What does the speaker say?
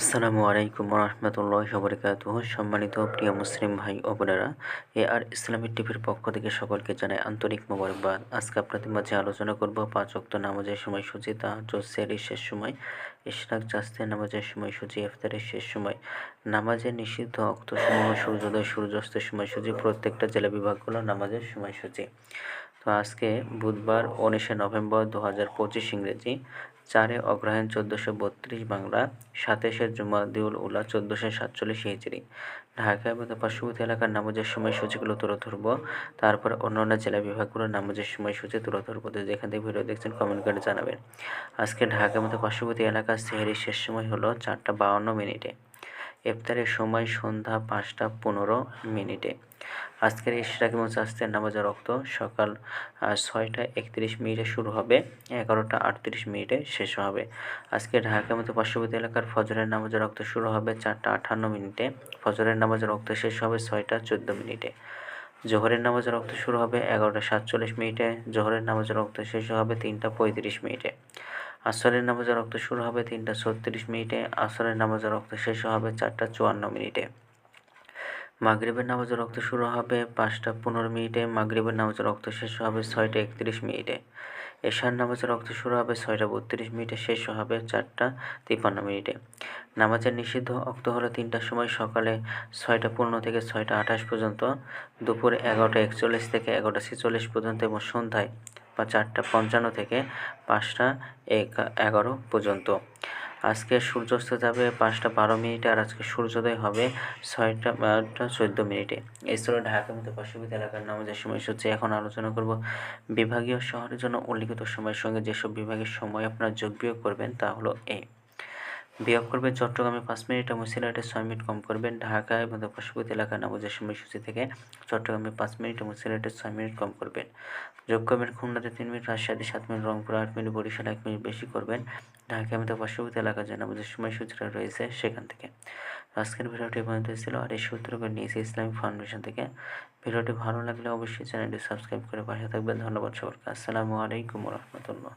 আসসালামু আলাইকুম রহমতুল্লাহ বরকাত সম্মানিত প্রিয় মুসলিম ভাই ও বোনেরা এ আর ইসলামিক টিভির পক্ষ থেকে সকলকে জানাই আন্তরিক মোবারকবাদ। আজকে আপনাদের মাঝে আলোচনা করব পাঁচ অক্ত নামাজের সময়সূচি সেহরির শেষ সময়, ইশরাক জাস্তে নামাজের সময়সূচি, ইফতারের শেষ সময়, নামাজের নিষিদ্ধ অক্ত অক্তসমূহ সূর্যোদয়, সূর্যাস্তের সময়সূচি, প্রত্যেকটা জেলা বিভাগগুলো নামাজের সময়সূচি। তো আজকে বুধবার উনিশে নভেম্বর দু হাজার পঁচিশ ইংরেজি, চারে অগ্রহায়ণ চোদ্দোশো বত্রিশ বাংলা, সাতাশে জুমাদিউল উলা চোদ্দোশো সাতচল্লিশ হিজড়ি ঢাকা এবং পার্শ্ববর্তী এলাকার নামাজের সময়সূচিগুলো তুলে ধরবো। তারপর অন্যান্য জেলা বিভাগগুলোর নামাজের সময়সূচি তুলে ধরবো। তো যেখান থেকে ভিডিও দেখছেন কমেন্ট করে জানাবেন। আজকে ঢাকা মতো পার্শ্ববর্তী এলাকার সেহেরির শেষ সময় হলো চারটা বাউন্ন মিনিটে। ইফতারের সময় সন্ধ্যা পাঁচটা পনেরো মিনিটে। আজকের ইশরাক চাস্তের নামাজের রক্ত। সকাল ছয়টা একত্রিশ মিনিটে শুরু হবে, এগারোটা আটত্রিশ মিনিটে শেষ হবে। আজকে ঢাকার মতো পার্শ্ববর্তী এলাকার ফজরের নামাজের রক্ত শুরু হবে চারটা আটান্ন মিনিটে। ফজরের নামাজের রক্ত শেষ হবে ছয়টা চোদ্দ মিনিটে। জোহরের নামাজের রক্ত শুরু হবে এগারোটা সাতচল্লিশ মিনিটে। জোহরের নামাজের রক্ত শেষ হবে তিনটা পঁয়ত্রিশ মিনিটে। আসরের নামাজের রক্ত শুরু হবে তিনটা ছত্রিশ মিনিটে। আসরের নামাজের রক্ত শেষ হবে চারটা চুয়ান্ন মিনিটে। মাগরিবের নামাজের রক্ত শুরু হবে পাঁচটা পনেরো মিনিটে, মাগরিবের নামাজের রক্ত শেষ হবে ছয়টা একত্রিশ মিনিটে। এশার নামাজের রক্ত শুরু হবে ছয়টা বত্রিশ মিনিটে, শেষ হবে চারটা তিপ্পান্ন মিনিটে। নামাজের নিষিদ্ধ অক্ত হলো তিনটার সময় সকালে ছয়টা পনেরো থেকে ছয়টা আঠাশ পর্যন্ত, দুপুর এগারোটা একচল্লিশ থেকে এগারোটা ছেচল্লিশ পর্যন্ত এবং সন্ধ্যায় বা চারটা পঞ্চান্ন থেকে পাঁচটা এগারো পর্যন্ত। আজকে সূর্যাস্ত যাবে পাঁচটা বারো মিনিটে আর আজকে সূর্যোদয় হবে ছয়টা, বারোটা, চোদ্দ মিনিটে। এছাড়াও ঢাকা মতো পার্শ্ববর্তী এলাকার নামাজের সময়সূচি এখন আলোচনা করব বিভাগীয় শহরের জন্য উল্লিখিত সময়ের সঙ্গে যেসব বিভাগের সময় আপনারা যোগ বিয়োগ করবেন তা হলো এই বিয়োগ করবেন চট্টগ্রামে পাঁচ মিনিট এবং সিলেটে ছয় মিনিট কম করবেন ঢাকা এবং পার্শ্ববর্তী এলাকার নামাজের সময়সূচি থেকে চট্টগ্রামে পাঁচ মিনিট এবং সিলেটে ছয় মিনিট কম করবেন। যোগ করবেন খুলনাতে তিন মিনিট রাজশাহী সাত মিনিট, রংপুর আট মিনিট, বরিশাল এক মিনিট বেশি করবেন। ঢাকা এবং পার্শ্ববর্তী এলাকার যে নামাজের সময়সূচিটা রয়েছে সেখান থেকে। আজকের ভিডিওটি পর্যন্ত ছিল। আর এই সূত্র করে নিয়েছি ইসলামিক ফাউন্ডেশন থেকে। ভিডিওটি ভালো লাগলে অবশ্যই চ্যানেলটি সাবস্ক্রাইব করে পাশে থাকবেন। ধন্যবাদ সবাইকে। আসসালামু আলাইকুম রহমতুল্লাহ।